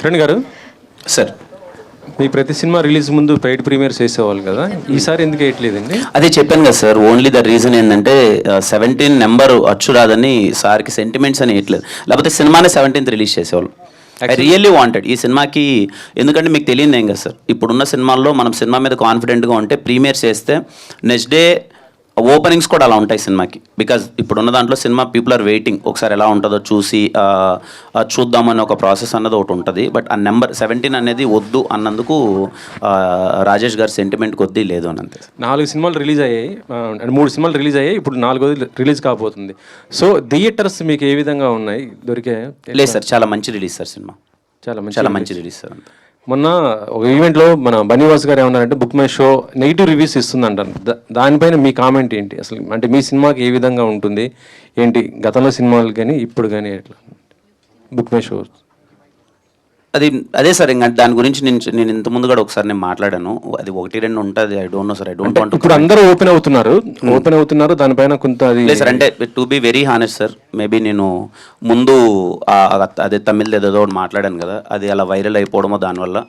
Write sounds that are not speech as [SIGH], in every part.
కిరణ్ గారు? సార్. మీ ప్రతి సినిమా రిలీజ్ ముందు పెయిడ్ ప్రీమియర్స్ వేసేవాళ్ళు కదా? ఈసారి ఎందుకు వేయట్లేదండి? అదే చెప్పాను కదా సార్ ఓన్లీ ద రీజన్ ఏంటంటే సెవెంటీన్ నెంబర్ అచ్చు రాదని సార్కి సెంటిమెంట్స్ అని వేయట్లేదు. లేకపోతే సినిమానే సెవెంటీన్త్ రిలీజ్ చేసేవాళ్ళు. I really wanted. ఈ సినిమాకి ఎందుకంటే మీకు తెలియదు ఏం కదా సార్ ఇప్పుడున్న సినిమాల్లో మనం సినిమా మీద కాన్ఫిడెంట్గా ఉంటే ప్రీమియర్స్ చేస్తే నెక్స్ట్ డే ఓపెనింగ్స్ కూడా అలా ఉంటాయి సినిమాకి. బికాజ్ ఇప్పుడున్న దాంట్లో సినిమా పీపుల్ ఆర్ వెయిటింగ్ ఒకసారి ఎలా ఉంటుందో చూసి చూద్దామని ఒక ప్రాసెస్ అన్నది ఒకటి ఉంటుంది. బట్ ఆ నెంబర్ సెవెంటీన్ అనేది వద్దు అన్నందుకు రాజేష్ గారి సెంటిమెంట్ కొద్దీ లేదు అని అంతే. నాలుగు సినిమాలు రిలీజ్ అయ్యాయి. అంటే మూడు సినిమాలు రిలీజ్ అయ్యాయి. ఇప్పుడు నాలుగోది రిలీజ్ కాబోతుంది. సో థియేటర్స్ మీకు ఏ విధంగా ఉన్నాయి? దొరికే లేదు సార్ చాలా మంచి రిలీజ్ సార్ సినిమా. చాలా మంచి చాలా మంచి రిలీజ్ సార్ అంతా. మొన్న ఒక ఈవెంట్లో మన బనీవాస్ గారు ఏమన్నారంటే book my show negative reviews ఇస్తుంది అంటారు దా- దానిపైన మీ కామెంట్ ఏంటి? అసలు అంటే మీ సినిమాకి ఏ విధంగా ఉంటుంది? ఏంటి? గతంలో సినిమాలు కానీ ఇప్పుడు కానీ ఎట్లా? బుక్ మై షో అది అదే సార్ ఇంకా దాని గురించి నేను నేను ఇంత ముందు కూడా ఒకసారి నేను మాట్లాడాను. అది ఒకటి రెండు ఉంటుంది. I don't know sir I don't want ఇప్పుడు అందరూ ఓపెన్ అవుతున్నారు. ఓపెన్ అవుతున్నారు. దానిపైన కొంత అది లేదు సార్. అంటే to be very honest sir maybe నేను ముందు అదే తమిళ్ ఏదో మాట్లాడాను కదా. అది అలా వైరల్ అయిపోవడమో దానివల్ల.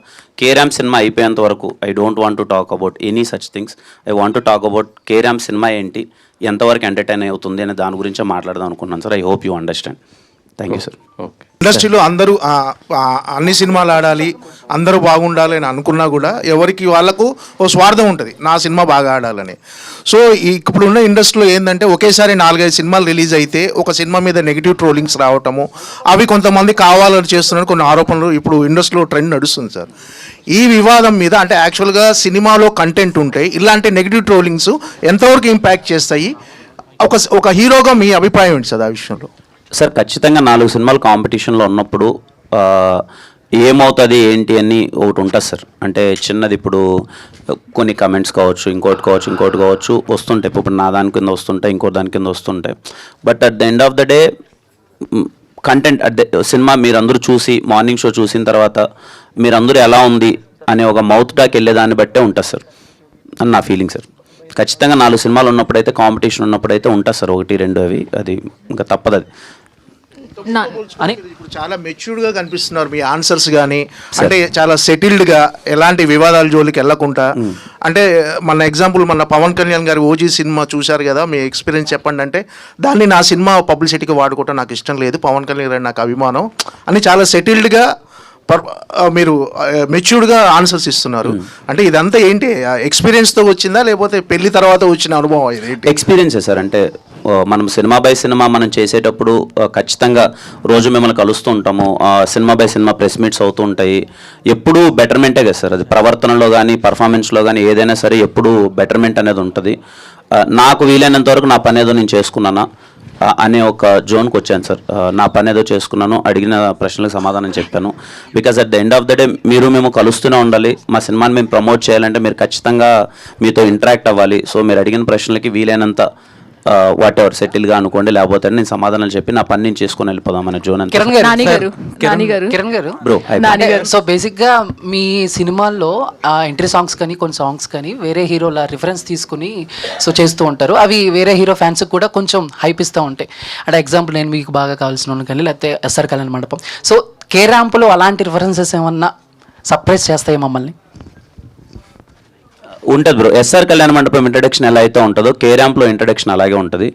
కేరామ్ సినిమా అయిపోయేంత వరకు I don't want to talk about any such things I want to talk about K Ramp cinema ఏంటి ఎంతవరకు ఎంటర్టైన్ అవుతుంది అనే దాని గురించే మాట్లాడదాం అనుకున్నాను sir I hope you understand thank you sir okay ఇండస్ట్రీలో అందరూ అన్ని సినిమాలు ఆడాలి అందరూ బాగుండాలి అని అనుకున్నా కూడా ఎవరికి వాళ్ళకు ఓ స్వార్థం ఉంటుంది. నా సినిమా బాగా ఆడాలని. సో ఈ ఇప్పుడు ఉన్న ఇండస్ట్రీలో ఏంటంటే ఒకేసారి నాలుగైదు సినిమాలు రిలీజ్ అయితే ఒక సినిమా మీద నెగిటివ్ ట్రోలింగ్స్ రావటము అవి కొంతమంది కావాలని చేస్తున్నారు కొన్ని ఆరోపణలు ఇప్పుడు ఇండస్ట్రీలో ట్రెండ్ నడుస్తుంది సార్. ఈ వివాదం మీద అంటే యాక్చువల్గా సినిమాలో కంటెంట్ ఉంటే ఇలాంటి నెగిటివ్ ట్రోలింగ్స్ ఎంతవరకు ఇంపాక్ట్ చేస్తాయి? ఒక ఒక హీరోగా మీ అభిప్రాయం ఏంటి సార్ ఆ విషయంలో? సార్ ఖచ్చితంగా నాలుగు సినిమాలు కాంపిటీషన్లో ఉన్నప్పుడు ఏమవుతుంది ఏంటి అని ఒకటి ఉంటుంది సార్. అంటే చిన్నది ఇప్పుడు కొన్ని కమెంట్స్ కావచ్చు ఇంకోటి కావచ్చు ఇంకోటి కావచ్చు వస్తుంటాయి. ఇప్పుడు నా దాని కింద వస్తుంటాయి ఇంకో దాని కింద వస్తుంటాయి. But at the end of the day content at the cinema మీరందరూ చూసి మార్నింగ్ షో చూసిన తర్వాత మీరందరూ ఎలా ఉంది అనే ఒక మౌత్ టాక్ వెళ్ళేదాన్ని బట్టే ఉంటుంది సార్. అని నా ఫీలింగ్ సార్. ఖచ్చితంగా నాలుగు సినిమాలు ఉన్నప్పుడైతే కాంపిటీషన్ ఉన్నప్పుడైతే ఉంటుంది సార్. ఒకటి రెండు అవి అది ఇంకా తప్పదు అది. అని ఇప్పుడు చాలా మెచ్యూర్డ్గా కనిపిస్తున్నారు మీ ఆన్సర్స్ కానీ అంటే చాలా సెటిల్డ్గా ఎలాంటి వివాదాల జోలికి వెళ్ళకుండా. అంటే మన ఎగ్జాంపుల్ మన పవన్ కళ్యాణ్ గారి ఓజీ సినిమా చూశారు కదా మీ ఎక్స్పీరియన్స్ చెప్పండి అంటే దాన్ని నా సినిమా పబ్లిసిటీకి వాడుకోవటం నాకు ఇష్టం లేదు పవన్ కళ్యాణ్ గారు నాకు అభిమానం అని చాలా సెటిల్డ్గా పర్ ఆ, మీరు మెచ్యూర్డ్గా ఆన్సర్స్ ఇస్తున్నారు. అంటే ఇదంతా ఏంటి? ఎక్స్పీరియన్స్తో వచ్చిందా లేకపోతే పెళ్ళి తర్వాత వచ్చిన అనుభవం ఇది? ఎక్స్పీరియన్సే సార్ అంటే మనం సినిమా బై సినిమా మనం చేసేటప్పుడు ఖచ్చితంగా రోజు మిమ్మల్ని కలుస్తూ ఉంటాము. Cinema by cinema press meets అవుతూ ఉంటాయి. ఎప్పుడూ బెటర్మెంటే కదా సార్? అది ప్రవర్తనలో కానీ పర్ఫార్మెన్స్లో కానీ ఏదైనా సరే ఎప్పుడూ బెటర్మెంట్ అనేది ఉంటుంది. నాకు వీలైనంత వరకు నా పని ఏదో నేను చేసుకున్నానా? అనే ఒక జోన్కి వచ్చాను సార్. నా పని ఏదో చేసుకున్నాను అడిగిన ప్రశ్నలకు సమాధానం చెప్పాను. Because at the end of the day మీరు మేము కలుస్తూనే ఉండాలి. మా సినిమాని మేము ప్రమోట్ చేయాలంటే మీరు ఖచ్చితంగా మీతో ఇంటరాక్ట్ అవ్వాలి. సో మీరు అడిగిన ప్రశ్నలకి వీలైనంత వాట్ ఎవర్ సెటిల్గా అనుకోండి లేకపోతే నేను సమాధానాలు చెప్పి నా పని నేను చేసుకొని వెళ్ళిపోదాం అనే జోన్ అంతే. కిరణ్ గారు నాని సార్, గారు, కిరణ్- గారు. కిరణ్ గారు. బ్రో నాని గారు. సో బేసిక్గా మీ సినిమాల్లో ఎంట్రీ సాంగ్స్ కానీ కొన్ని సాంగ్స్ కానీ వేరే హీరోల రిఫరెన్స్ తీసుకుని సో చేస్తూ ఉంటారు. అవి వేరే హీరో ఫ్యాన్స్ కూడా కొంచెం హైప్ ఇస్తూ ఉంటాయి. అంటే ఎగ్జాంపుల్ నేను మీకు బాగా కావాల్సిన కానీ లేకపోతే ఎస్ఆర్ కళ్యాణ్ మండపం. సో కే ర్యాంపులో అలాంటి రిఫరెన్సెస్ ఏమన్నా సర్ప్రైజ్ చేస్తాయి మమ్మల్ని? ఉంటుంది బ్రో ఎస్ఆర్ కళ్యాణ మండపం ఇంట్రడక్షన్ ఎలా అయితే ఉంటుందో కే ర్యాంప్లో ఇంట్రడక్షన్ అలాగే ఉంటుంది.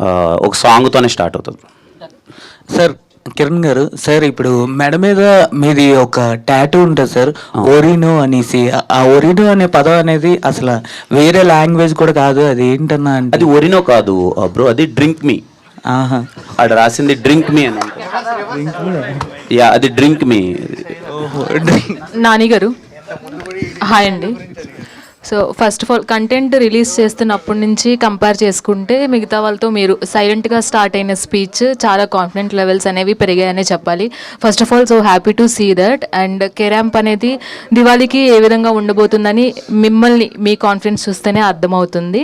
ఆ, ఒక సాంగ్తోనే స్టార్ట్ అవుతుంది. సార్ కిరణ్ గారు సార్ ఇప్పుడు మెడ మీద మీది ఒక టాటూ ఉంటుంది సార్ ఒరినో అనేసి. ఆ- ఒరినో అనే పదం అనేది అసలు వేరే లాంగ్వేజ్ కూడా కాదు. అది ఏంటన్నా అంటే అది ఒరినో కాదు బ్రో అది డ్రింక్ మీ ఆహా. ఆడ రాసింది డ్రింక్ మీ అని యా అది డ్రింక్ మీ నాని గారు. హాయ్ అండి. So first of all content release చేస్తున్నప్పటి నుంచి కంపేర్ చేసుకుంటే మిగతా వాళ్ళతో మీరు సైలెంట్గా స్టార్ట్ అయిన స్పీచ్ చాలా కాన్ఫిడెంట్ లెవెల్స్ అనేవి పెరిగాయనే చెప్పాలి. First of all so happy to see that and K Ramp అనేది దివాళీకి ఏ విధంగా ఉండబోతుందని మిమ్మల్ని మీ కాన్ఫిడెన్స్ చూస్తేనే అర్థమవుతుంది.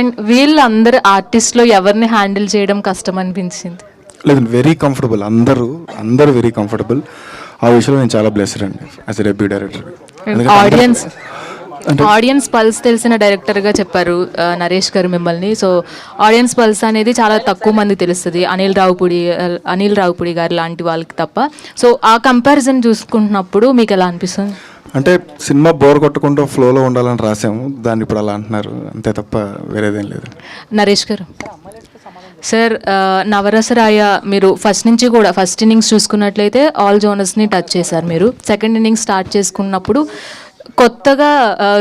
అండ్ వీళ్ళందరు ఆర్టిస్ట్లో ఎవరిని హ్యాండిల్ చేయడం కష్టం అనిపించింది? లేదు వెరీ కంఫర్టబుల్ అందరూ అందరూ వెరీ కంఫర్టబుల్ ఆ విషయంలో నేను చాలా బ్లెస్డ్ అండి as debut director audience audience pulse తెలిసిన డైరెక్టర్గా చెప్పారు నరేష్ గారు మిమ్మల్ని. సో ఆడియన్స్ పల్స్ అనేది చాలా తక్కువ మంది తెలుస్తుంది అనిల్ రావుపూడి అనిల్ రావుపూడి గారు లాంటి వాళ్ళకి తప్ప. సో ఆ కంపారిజన్ చూసుకుంటున్నప్పుడు మీకు ఎలా అనిపిస్తుంది? అంటే సినిమా బోర్ కొట్టకుండా ఫ్లోలో ఉండాలని రాసాము దాన్ని ఇప్పుడు అలా అంటున్నారు. అంతే తప్ప వేరేదేం లేదు. నరేష్ గారు. సార్ నవరసరాయ మీరు ఫస్ట్ నుంచి కూడా ఫస్ట్ ఇన్నింగ్స్ చూసుకున్నట్లయితే ఆల్ జోనర్స్ని టచ్ చేశారు మీరు. సెకండ్ ఇన్నింగ్స్ స్టార్ట్ చేసుకున్నప్పుడు కొత్తగా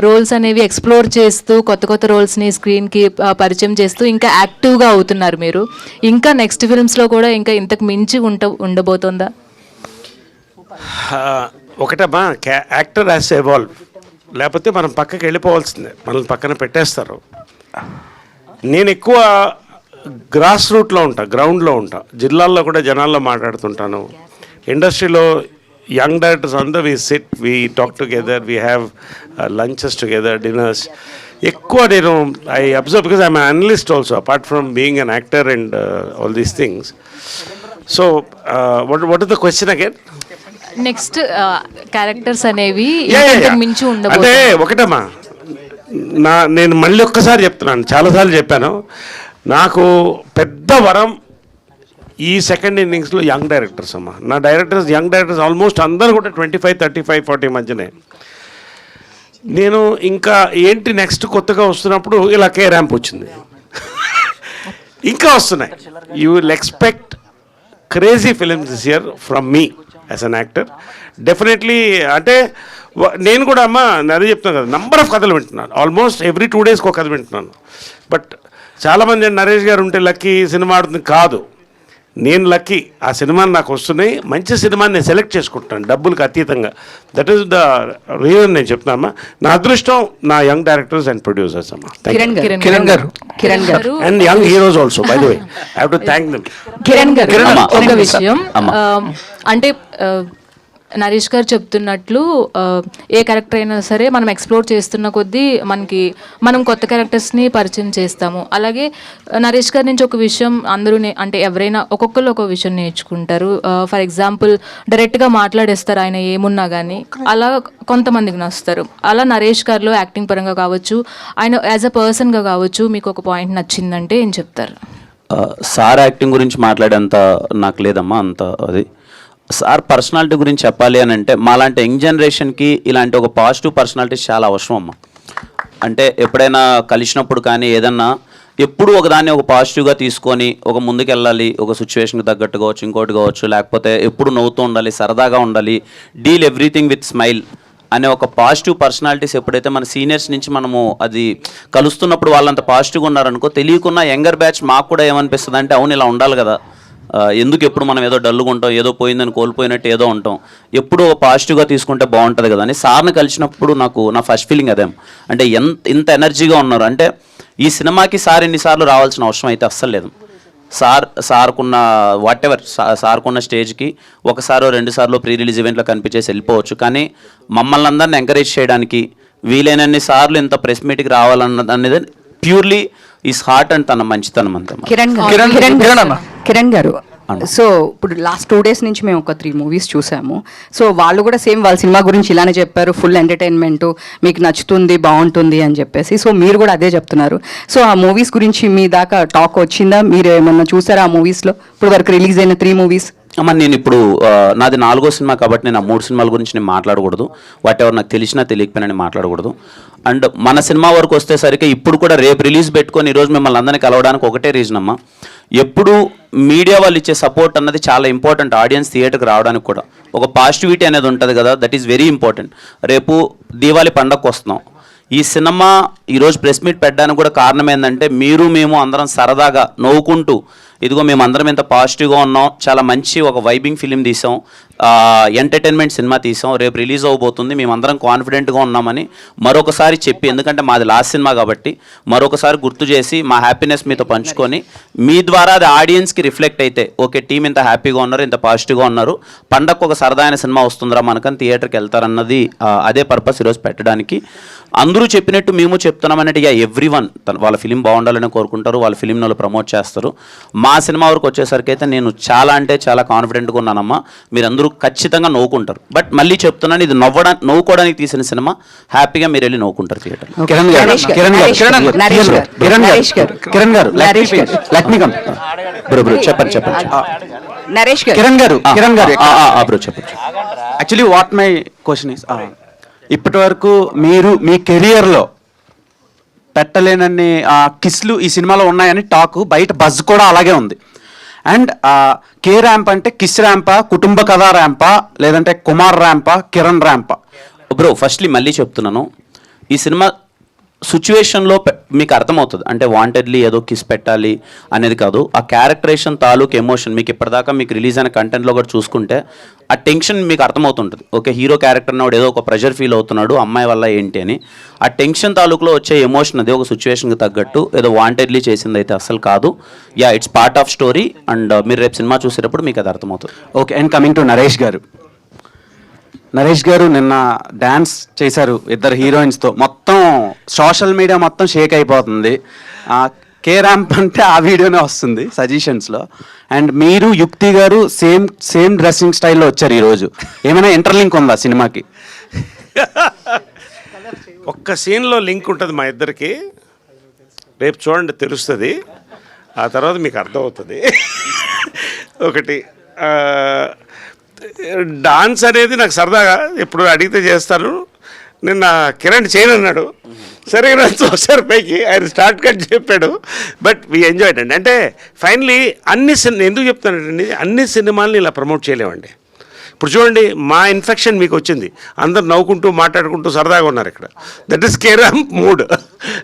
రోల్స్ అనేవి ఎక్స్ప్లోర్ చేస్తూ కొత్త కొత్త రోల్స్ని స్క్రీన్కి పరిచయం చేస్తూ ఇంకా యాక్టివ్గా అవుతున్నారు మీరు. ఇంకా నెక్స్ట్ ఫిల్మ్స్లో కూడా ఇంకా ఇంతకు మించి ఉంట ఉండబోతుందా? ఒకటమ్మా యాక్టర్ యాజ్ ఎవాల్వ్. లేకపోతే మనం పక్కకి వెళ్ళిపోవాల్సిందే. మనల్ని పక్కన పెట్టేస్తారు. నేను ఎక్కువ గ్రాస్ రూట్లో ఉంటా గ్రౌండ్లో ఉంటా. జిల్లాల్లో కూడా జనాల్లో మాట్లాడుతుంటాను. ఇండస్ట్రీలో యంగ్ డైరెక్టర్స్ అందరూ we sit we talk together we have lunches together dinners ఎక్కువ నేను I observe because I'm analyst also apart from being an actor and all these things so what what is the question again next characters అనేవి. మించి అంటే ఉండబోతుంది ఒకటమ్మా. నా నేను మళ్ళీ ఒక్కసారి చెప్తున్నాను చాలాసార్లు చెప్పాను. నాకు పెద్ద వరం ఈ సెకండ్ ఇన్నింగ్స్లో యంగ్ డైరెక్టర్స్ అమ్మా. నా డైరెక్టర్స్ యంగ్ డైరెక్టర్స్ ఆల్మోస్ట్ అందరూ కూడా twenty five thirty five forty మధ్యనే. నేను ఇంకా ఏంటి నెక్స్ట్ కొత్తగా వస్తున్నప్పుడు ఇలా కే ర్యాంప్ వచ్చింది. [LAUGHS] ఇంకా వస్తున్నాయి. You will expect crazy films this year from me as an actor definitely అంటే నేను కూడా అమ్మ నేను అదే చెప్తున్నాను కదా నంబర్ ఆఫ్ కథలు వింటున్నాను. ఆల్మోస్ట్ ఎవ్రీ టూ డేస్కి ఒక కథ వింటున్నాను. బట్ చాలామంది నరేష్ గారు ఉంటే లక్కీ సినిమా ఆడుతుంది కాదు. నేను లక్కీ. ఆ సినిమాని నాకు వస్తున్నాయి. మంచి సినిమాని నేను సెలెక్ట్ చేసుకుంటాను డబ్బులకు అతీతంగా. దట్ ఈస్ ద రీజన్ నేను చెప్తున్నామా నా అదృష్టం నా యంగ్ డైరెక్టర్స్ అండ్ ప్రొడ్యూసర్స్ అమ్మా. కిరణ్ గారు. కిరణ్ గారు. And young heroes also by the way I have to thank them Kiran గారు. ఒక విషయం. అంటే నరేష్ గారు చెప్తున్నట్లు ఏ క్యారెక్టర్ అయినా సరే మనం ఎక్స్ప్లోర్ చేస్తున్న కొద్దీ మనకి మనం కొత్త క్యారెక్టర్స్ని పరిచయం చేస్తాము. అలాగే నరేష్ గారి నుంచి ఒక విషయం అందరూ నే- అంటే ఎవరైనా ఒక్కొక్కరు ఒక విషయం నేర్చుకుంటారు. ఫర్ ఎగ్జాంపుల్ డైరెక్ట్గా మాట్లాడేస్తారు ఆయన ఏమున్నా కానీ అలా కొంతమందికి నచ్చుతారు. అలా నరేష్ గారిలో యాక్టింగ్ పరంగా కావచ్చు ఆయన యాజ్ అ పర్సన్గా కావచ్చు మీకు ఒక పాయింట్ నచ్చిందంటే ఏం చెప్తారు? సార్ యాక్టింగ్ గురించి మాట్లాడేంత నాకు లేదమ్మా అంత అది. సార్ పర్సనాలిటీ గురించి చెప్పాలి అని అంటే మాలాంటి యంగ్ జనరేషన్కి ఇలాంటి ఒక పాజిటివ్ పర్సనాలిటీస్ చాలా అవసరం అమ్మ. అంటే ఎప్పుడైనా కలిసినప్పుడు కానీ ఏదన్నా ఎప్పుడు ఒకదాన్ని ఒక పాజిటివ్గా తీసుకొని ఒక ముందుకెళ్ళాలి ఒక సిచ్యువేషన్కి తగ్గట్టు కావచ్చు ఇంకోటి కావచ్చు లేకపోతే ఎప్పుడు నవ్వుతూ ఉండాలి సరదాగా ఉండాలి డీల్ ఎవ్రీథింగ్ విత్ స్మైల్ అనే ఒక పాజిటివ్ పర్సనాలిటీస్ ఎప్పుడైతే మన సీనియర్స్ నుంచి మనము అది కలుస్తున్నప్పుడు వాళ్ళంత పాజిటివ్గా ఉన్నారనుకో తెలియకున్న యంగర్ బ్యాచ్ మాకు కూడా ఏమనిపిస్తుంది అంటే అవును ఇలా ఉండాలి కదా. ఎందుకు ఎప్పుడు మనం ఏదో డల్లుగా ఉంటాం ఏదో పోయిందని కోల్పోయినట్టు ఏదో ఉంటాం. ఎప్పుడు పాజిటివ్గా తీసుకుంటే బాగుంటుంది కదా అని సార్ని కలిసినప్పుడు నాకు నా ఫస్ట్ ఫీలింగ్ అదేం. అంటే ఎంత ఇంత ఎనర్జీగా ఉన్నారు. అంటే ఈ సినిమాకి సార్ ఎన్నిసార్లు రావాల్సిన అవసరం అయితే అస్సలు లేదు. సార్ సార్కున్న వాట్ ఎవర్ సార్కున్న స్టేజ్కి ఒకసారో రెండు సార్లు ప్రీ రిలీజ్ ఈవెంట్లో కనిపించేసి వెళ్ళిపోవచ్చు. కానీ మమ్మల్ని అందరిని ఎంకరేజ్ చేయడానికి వీలైనన్ని సార్లు ఇంత ప్రెస్ మీట్కి రావాలన్నది అనేది ప్యూర్లీ ఈస్ హార్ట్ అండ్ తన మంచితనం అంతే కిరణ్ గారు. కిరణ్- కిరణ్ కిరణ్ గారు. సో ఇప్పుడు లాస్ట్ టూ డేస్ నుంచి మేము ఒక త్రీ మూవీస్ చూసాము. సో వాళ్ళు కూడా సేమ్ వాళ్ళ సినిమా గురించి ఇలానే చెప్పారు ఫుల్ ఎంటర్టైన్మెంట్ మీకు నచ్చుతుంది బాగుంటుంది అని చెప్పేసి. సో మీరు కూడా అదే చెప్తున్నారు. సో ఆ మూవీస్ గురించి మీ దాకా టాక్ వచ్చిందా? మీరు ఏమన్నా చూసారా ఆ మూవీస్లో ఇప్పుడు వరకు రిలీజ్ అయిన త్రీ మూవీస్ అమ్మ నేను ఇప్పుడు నాది నాలుగో సినిమా కాబట్టి నేను ఆ మూడు సినిమాల గురించి నేను మాట్లాడకూడదు. వాట్ ఎవరు నాకు తెలిసినా తెలియకపోయినా నేను మాట్లాడకూడదు. అండ్ మన సినిమా వరకు వస్తేసరికి ఇప్పుడు కూడా రేపు రిలీజ్ పెట్టుకొని ఈరోజు మిమ్మల్ని అందరినీ కలవడానికి ఒకటే రీజన్ అమ్మా. ఎప్పుడు మీడియా వాళ్ళు ఇచ్చే సపోర్ట్ అన్నది చాలా ఇంపార్టెంట్ ఆడియన్స్ థియేటర్కి రావడానికి కూడా. ఒక పాజిటివిటీ అనేది ఉంటుంది కదా దట్ ఈస్ వెరీ ఇంపార్టెంట్ రేపు దీవాళి పండగకు వస్తున్నాం. ఈ సినిమా ఈరోజు ప్రెస్ మీట్ పెట్టడానికి కూడా కారణం ఏంటంటే మీరు మేము అందరం సరదాగా నవ్వుకుంటూ ఇదిగో మేము అందరం ఇంత పాజిటివ్గా ఉన్నాం చాలా మంచి ఒక వైబింగ్ ఫిలిం తీసాం ఎంటర్టైన్మెంట్ సినిమా తీసాం రేపు రిలీజ్ అవబోతుంది మేమందరం కాన్ఫిడెంట్గా ఉన్నామని మరొకసారి చెప్పి ఎందుకంటే మాది లాస్ట్ సినిమా కాబట్టి మరొకసారి గుర్తు చేసి మా హ్యాపీనెస్ మీతో పంచుకొని మీ ద్వారా అది ఆడియన్స్కి రిఫ్లెక్ట్ అయితే ఓకే టీం ఇంత హ్యాపీగా ఉన్నారు ఇంత పాజిటివ్గా ఉన్నారు పండగకు ఒక సరదాయిన సినిమా వస్తుందిరా మనకని థియేటర్కి వెళ్తారన్నది అదే పర్పస్ ఈరోజు పెట్టడానికి. అందరూ చెప్పినట్టు మేము చెప్తున్నాం ఇక ఎవ్రీ వన్ వాళ్ళ ఫిలిం బాగుండాలని కోరుకుంటారు వాళ్ళ ఫిలిం వాళ్ళు ప్రమోట్ చేస్తారు. మా సినిమా వరకు వచ్చేసరికి అయితే నేను చాలా అంటే చాలా కాన్ఫిడెంట్గా ఉన్నానమ్మా. మీరందరూ ఖచ్చితంగా నవ్వుకుంటారు. బట్ మళ్ళీ చెప్తున్నాను ఇది నవ్వడా నవ్వుకోవడానికి తీసిన సినిమా హ్యాపీగా మీరు వెళ్ళి నవ్వుకుంటారు థియేటర్ కిరణ్ గారు Kiran Kiran. Kiran. Lakshmi come bro bro చెప్పండి చెప్పండి. నరేష్ గారు. కిరణ్ గారు కిరణ్ గారు. బ్రో చెప్పండి actually what my question is ఇప్పటి వరకు మీరు మీ కెరియర్లో పెట్టలేనన్ని కిస్లు ఈ సినిమాలో ఉన్నాయని టాక్ బయట బజ్ కూడా అలాగే ఉంది. అండ్ కే ర్యాంప్ అంటే కిస్ ర్యాంపా కుటుంబ కథా ర్యాంపా లేదంటే కుమార్ ర్యాంపా కిరణ్ ర్యాంపా. బ్రో ఫస్ట్లీ మళ్ళీ చెప్తున్నాను. ఈ సినిమా సిచ్యువేషన్లో మీకు అర్థమవుతుంది. అంటే వాంటెడ్లీ ఏదో కిస్ పెట్టాలి అనేది కాదు. ఆ క్యారెక్టరేషన్ తాలూకు ఎమోషన్ మీకు ఇప్పటిదాకా మీకు రిలీజ్ అయిన కంటెంట్లో కూడా చూసుకుంటే ఆ టెన్షన్ మీకు అర్థమవుతుంటుంది. ఓకే హీరో క్యారెక్టర్ నాడు ఏదో ఒక ప్రెషర్ ఫీల్ అవుతున్నాడు అమ్మాయి వల్ల ఏంటి అని. ఆ టెన్షన్ తాలూకులో వచ్చే ఎమోషన్ అది ఒక సిచ్యువేషన్కి తగ్గట్టు ఏదో వాంటెడ్లీ చేసింది అయితే అసలు కాదు. Yeah it's part of story and మీరు రేపు సినిమా చూసేటప్పుడు మీకు అది అర్థమవుతుంది. Okay and coming to Naresh గారు. నరేష్ గారు నిన్న డ్యాన్స్ చేశారు ఇద్దరు హీరోయిన్స్తో మొత్తం సోషల్ మీడియా మొత్తం షేక్ అయిపోతుంది. కే ర్యాంప్ అంటే ఆ వీడియోనే వస్తుంది సజెషన్స్లో అండ్ మీరు యుక్తి గారు సేమ్ సేమ్ డ్రెస్సింగ్ స్టైల్లో వచ్చారు ఈరోజు. ఏమైనా ఇంటర్లింక్ ఉందా సినిమాకి? ఒక్క సీన్లో లింక్ ఉంటుంది మా ఇద్దరికి. రేపు చూడండి తెలుస్తుంది. ఆ తర్వాత మీకు అర్థమవుతుంది. ఒకటి డాన్స్ అనేది నాకు సరదాగా ఎప్పుడు అడిగితే చేస్తాను నిన్న కిరణ్ చేయను అన్నాడు. సరే చూసారు [LAUGHS] పైకి ఆయన స్టార్ట్ కట్ చెప్పాడు. బట్ వీ ఎంజాయ్డ్ అండి. అంటే ఫైనలీ అన్ని సినిమా ఎందుకు చెప్తానండి అన్ని సినిమాలని ఇలా ప్రమోట్ చేయలేమండి. ఇప్పుడు చూడండి మా ఇన్ఫెక్షన్ మీకు వచ్చింది. అందరు నవ్వుకుంటూ మాట్లాడుకుంటూ సరదాగా ఉన్నారు ఇక్కడ. That is care mood.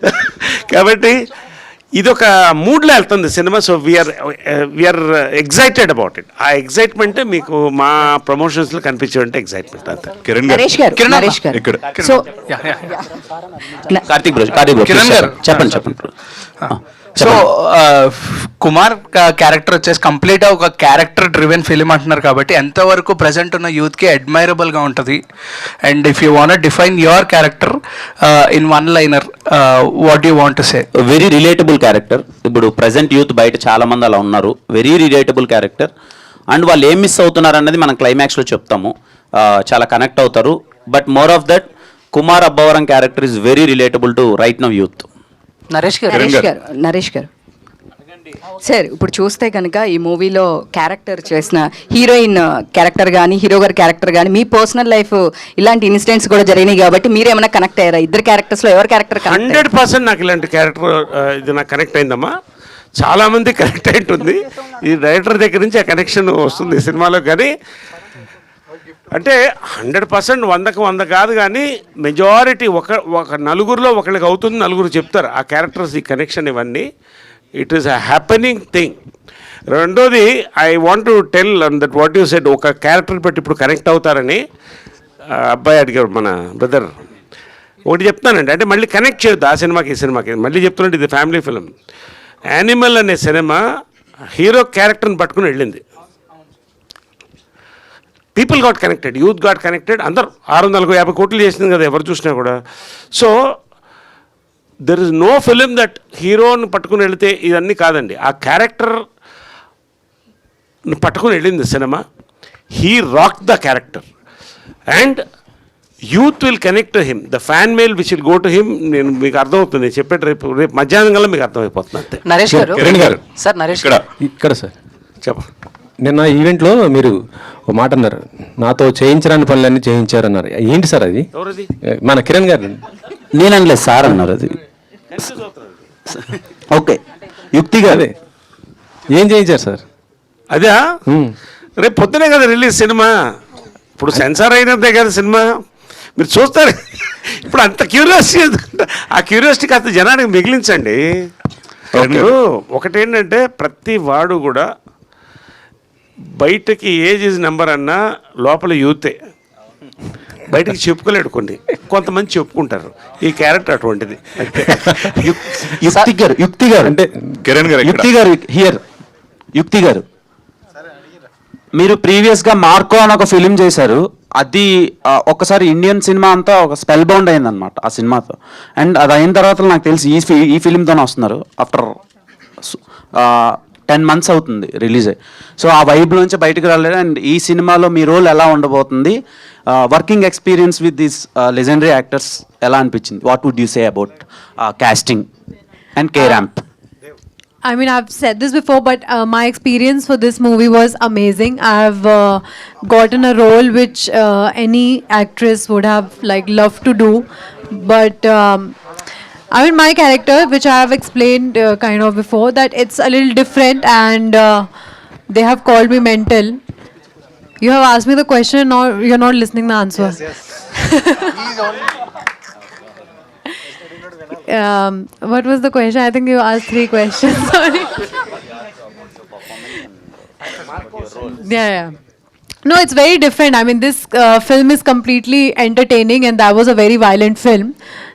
[LAUGHS] కాబట్టి ఇది ఒక మూడ్లో వెళ్తుంది cinema so we are we are excited about it ఆ ఎగ్జైట్మెంట్ మీకు మా ప్రమోషన్స్లో కనిపించేవంటే ఎగ్జైట్మెంట్ అంతే. కిరణ్ గారు. ఇక్కడ. So Karthik bro Karthik bro Kiran గారు. చెప్పండి చెప్పండి. సో. కుమార్ క్యారెక్టర్ వచ్చేసి కంప్లీట్ ఒక క్యారెక్టర్ డ్రివెన్ ఫిలిం అంటున్నారు కాబట్టి ఎంతవరకు ప్రజెంట్ ఉన్న యూత్కి అడ్మైరబుల్గా ఉంటుంది. And if you want define your character in one liner what you want say very relatable character ఇప్పుడు ప్రజెంట్ యూత్ బయట చాలా మంది అలా ఉన్నారు. వెరీ రిలేటబుల్ క్యారెక్టర్ అండ్ వాళ్ళు ఏం మిస్ అవుతున్నారు అన్నది మనం క్లైమాక్స్లో చెప్తాము. చాలా కనెక్ట్ అవుతారు. But more of that Kumar Abbavaram character is very relatable to right now youth Naresh గారు నరేష్ గారు. నరేష్ గారు. సార్ ఇప్పుడు చూస్తే కనుక ఈ మూవీలో క్యారెక్టర్ చేసిన హీరోయిన్ క్యారెక్టర్ కానీ హీరో గారి క్యారెక్టర్ కానీ మీ పర్సనల్ లైఫ్ ఇలాంటి ఇన్సిడెంట్స్ కూడా జరిగినాయి కాబట్టి మీరు ఏమైనా కనెక్ట్ అయ్యారా? ఇద్దరు క్యారెక్టర్స్లో ఎవరి క్యారెక్టర్ హండ్రెడ్ పర్సెంట్ నాకు ఇలాంటి క్యారెక్టర్ ఇది నాకు కనెక్ట్ అయిందమ్మా. చాలామంది కనెక్ట్ అయి ఉంటుంది. ఈ డైరెక్టర్ దగ్గర నుంచి ఆ కనెక్షన్ వస్తుంది సినిమాలో కానీ. అంటే హండ్రెడ్ పర్సెంట్ వందకు వంద కాదు కానీ మెజారిటీ ఒక ఒక నలుగురిలో ఒకరికి అవుతుంది నలుగురు చెప్తారు. ఆ క్యారెక్టర్స్ ఈ కనెక్షన్ ఇవన్నీ. It is a happening thing రెండోది I want to tell that what you said ఒక క్యారెక్టర్ పెట్టి ఇప్పుడు కనెక్ట్ అవుతారని అబ్బాయి అడిగాడు మన బ్రదర్. ఒకటి చెప్తానండి అంటే మళ్ళీ కనెక్ట్ చేయొద్దు ఆ సినిమాకి ఈ సినిమాకి. మళ్ళీ చెప్తున్నట్టు ఇది ఫ్యామిలీ ఫిలిం యానిమల్ అనే సినిమా హీరో క్యారెక్టర్ని పట్టుకుని వెళ్ళింది. People got connected youth got connected అందరు ఆరు వందల యాభై కోట్లు చేసింది కదా ఎవరు చూసినా కూడా. So there is no film that హీరోని పట్టుకుని వెళితే ఇవన్నీ కాదండి. ఆ క్యారెక్టర్ పట్టుకుని వెళ్ళింది cinema. He rock the character and youth will connect him the fan mail which will go to him నేను మీకు అర్థమవుతుంది. నేను చెప్పేది రేపు రేపు మధ్యాహ్నం కల్లా మీకు అర్థమైపోతుంది అంతే. నరేష్ గారు. సార్ నరేష్ ఇక్కడ. సార్. చెప్ప నిన్న ఈవెంట్లో మీరు ఒక మాట అన్నారు. నాతో చేయించరాని పనులన్నీ చేయించారన్నారు. ఏంటి సార్ అది? మన కిరణ్ గారు. నేను అనలేదు సార్ అన్నారు అది. ఓకే. యుక్తి గారు. అదే. ఏం చేయించారు సార్? అదే. రేపు పొద్దునే కదా రిలీజ్ సినిమా. ఇప్పుడు సెన్సార్ అయినదే కదా సినిమా. మీరు చూస్తారు. ఇప్పుడు అంత క్యూరియాసిటీ ఆ క్యూరియాసిటీ కాస్త జనానికి మిగిలించండి. ఒకటేంటంటే ప్రతి వాడు కూడా బయటకి ఏజ్ ఇస్ నెంబర్ అన్నా లోపల యూతే. బయటకి చెప్పుకోలేడు కొన్ని. కొంతమంది చెప్పుకుంటారు. ఈ క్యారెక్టర్ అటువంటిది. యుక్తి గారు యుక్తి గారు అంటే కిరణ్ గారు. యుక్తి గారు హియర్ యుక్తి గారు మీరు ప్రీవియస్గా మార్కో అని ఒక ఫిలిం చేశారు. అది ఒక్కసారి ఇండియన్ సినిమా అంతా ఒక స్పెల్ బౌండ్ అయిందనమాట ఆ సినిమాతో. అండ్ అది అయిన తర్వాత నాకు తెలిసి ఈ ఫి- ఈ ఫిలింతోనే వస్తున్నారు. ఆఫ్టర్ టెన్ మంత్స్ అవుతుంది రిలీజ్ అయ్యి సో ఆ వైబ్లోంచి బయటకు రాలేదు అండ్ ఈ సినిమాలో మీ రోల్ ఎలా ఉండబోతుంది working experience with this legendary actors ఎలా అనిపించింది what would you say about casting and K ramp I mean, I've said this before, but uh, my experience for this movie was amazing. I've uh, gotten a role which uh, any actress would have like loved to do, but um, I mean, my character, which I have explained uh, kind of before, that it's a little different, and uh, they have called me mental. You have asked me the question, and now you're not listening the answer. [LAUGHS] um, what was the question? I think you asked three questions. [LAUGHS] Sorry. yeah, yeah. No, it's very different. I mean, this uh, film is completely entertaining, and that was a very violent film.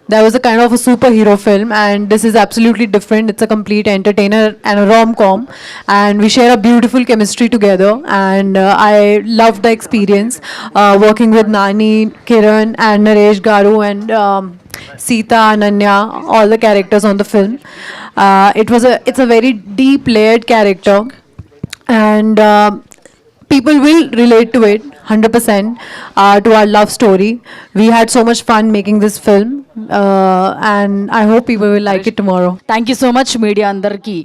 That was a kind of a superhero film, and this is absolutely different. It's a complete entertainer and a rom com, and we share a beautiful chemistry together. And uh, I loved the experience uh, working with Nani, Kiran, and Naresh Garu, and um, Sita, Ananya, all the characters on the film. Uh, it was a it's a very deep layered character, and. um people will relate to it 100% uh, to our love story. We had so much fun making this film, uh, and I hope people will like it tomorrow. Thank you so much media అందరికీ